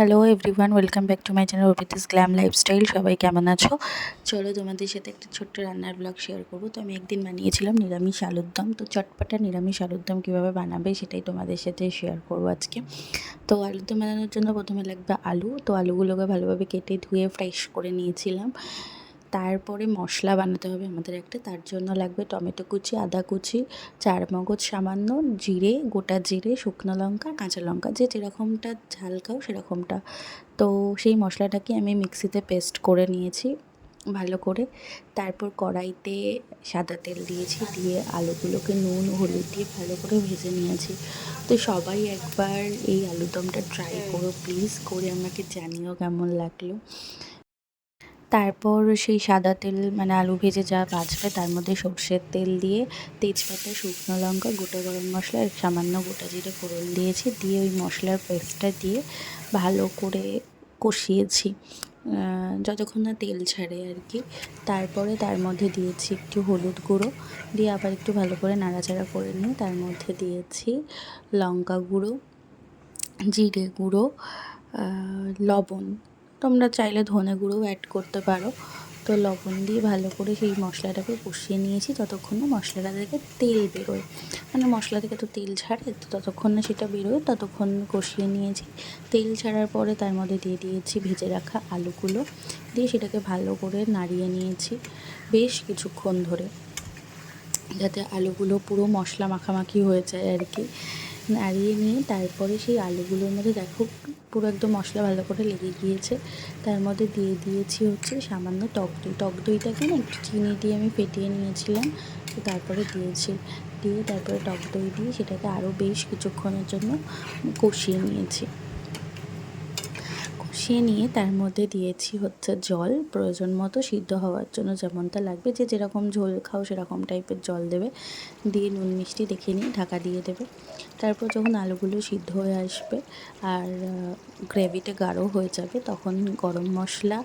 Hello everyone welcome back to my channel Abhitis glam lifestyle সবাই কেমন আছো? চলো তোমাদের সাথে একটা ছোট্ট রান্নার ব্লগ শেয়ার করব। তো আমি একদিন বানিয়েছিলাম নিরামিষ আলুর দম। তো চটপটা নিরামিষ আলুর দম কীভাবে বানাবে সেটাই তোমাদের সাথে শেয়ার করব আজকে। তো আলুর দম বানানোর জন্য প্রথমে লাগবে আলু। তো আলুগুলোকে ভালোভাবে কেটে ধুয়ে ফ্রেশ করে নিয়েছিলাম। তারপরে মশলা বানাতে হবে আমাদের একটা, তার জন্য লাগবে টমেটো কুচি, আদা কুচি চার মগজ সামান্য জিরে, গোটা জিরে, শুকনো লঙ্কা, কাঁচা লঙ্কা, যে যেরকমটা ঝাল খাও সেরকমটা। তো সেই মশলাটাকে আমি মিক্সিতে পেস্ট করে নিয়েছি ভালো করে। তারপর কড়াইতে সাদা তেল দিয়েছি, দিয়ে আলুগুলোকে নুন, হলুদ দিয়ে ভালো করে ভেজে নিয়েছি। তো সবাই একবার এই আলুদমটা ট্রাই করো, প্লিজ, করে আমাকে জানিও কেমন লাগল। তারপর সেই সাদা তেল মানে আলু ভেজে যা বাঁচবে তার মধ্যে সর্ষের তেল দিয়ে তেজপাতা, শুকনো লঙ্কা, গোটা গরম মশলা সামান্য গোটা জিরে ফোড়ন দিয়েছি, দিয়ে ওই মশলার পেস্টটা দিয়ে ভালো করে কষিয়েছি। যতক্ষণ না তেল ছাড়ে আর কি। তারপরে তার মধ্যে দিয়েছি একটু হলুদ গুঁড়ো, দিয়ে আবার একটু ভালো করে নাড়াচাড়া করে নিয়ে তার মধ্যে দিয়েছি লঙ্কা গুঁড়ো, জিরে গুঁড়ো লবণ। তোমরা চাইলে ধনে গুঁড়োও অ্যাড করতে পারো। তো লবণ দিয়ে ভালো করে সেই মশলাটাকে কষিয়ে নিয়েছি ততক্ষণ না মশলাটা থেকে তেল বেরোয়। মানে মশলা থেকে তো তেল ছাড়ে, তো ততক্ষণ না সেটা বেরোয়, ততক্ষণ কষিয়ে নিয়েছি। তেল ছাড়ার পরে তার মধ্যে দিয়ে দিয়েছি ভেজে রাখা আলুগুলো। দিয়ে সেটাকে ভালো করে নাড়িয়ে নিয়েছি বেশ কিছুক্ষণ ধরে। যাতে আলুগুলো পুরো মশলা মাখামাখি হয়ে যায় আর কি। নাড়িয়ে নিয়ে তারপরে সেই আলুগুলোর মধ্যে দেখো পুরো একদম মশলা ভালো করে লেগে গিয়েছে। তার মধ্যে দিয়ে দিয়েছি হচ্ছে সামান্য টক দই। টক দইটাকে না একটু চিনি দিয়ে আমি ফেটিয়ে নিয়েছিলাম। তো তারপরে দিয়েছি। দিয়ে তারপরে টক দই দিয়ে সেটাকে আরও বেশ কিছুক্ষণের জন্য কষিয়ে নিয়েছি। কষিয়ে নিয়ে তার মধ্যে দিয়েছি হচ্ছে জল। প্রয়োজন মতো সিদ্ধ হওয়ার জন্য যেমনটা লাগবে, যে যেরকম ঝোল খাও সেরকম টাইপের জল দেবে। দিয়ে নুন মিষ্টি দেখে নিয়ে ঢাকা দিয়ে দেবে। তারপর যখন আলুগুলো সিদ্ধ হয়ে আসবে আর গ্রেভিটা গাঢ় হয়ে যাবে, তখন গরম মশলা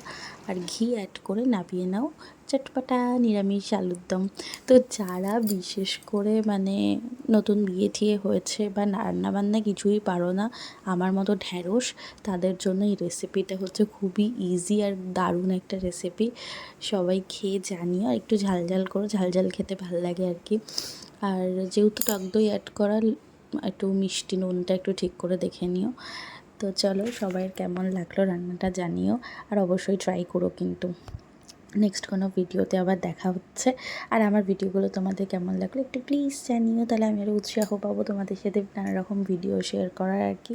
আর ঘি অ্যাড করে নামিয়ে নাও। চটপাটা, নিরামিষ আলুর দম তো যারা বিশেষ করে মানে নতুন বিয়ে ঠিয়ে হয়েছে বা রান্না বান্না কিছুই পারো না, আমার মতো ঢ্যাঁড়স, তাদের জন্য এই রেসিপিটা হচ্ছে খুবই ইজি আর দারুণ একটা রেসিপি সবাই খেয়ে জানিও একটু ঝাল ঝাল করো, ঝাল ঝাল খেতে ভালো লাগে আর কি। আর যেহেতু টক দই অ্যাড করা একটু মিষ্টি নুনটা একটু ঠিক করে দেখে নিও। তো চলো সবাই কেমন লাগল রান্নাটা জানিও, আর অবশ্যই ট্রাই করো কিন্তু। নেক্সট কোনো ভিডিওতে আবার দেখা হচ্ছে। আর আমার ভিডিওগুলো তোমাদের কেমন লাগল একটু প্লিজ জানিও। তাহলে আমি আরও উৎসাহ পাবো তোমাদের সাথে নানা রকম ভিডিও শেয়ার করার আর কি।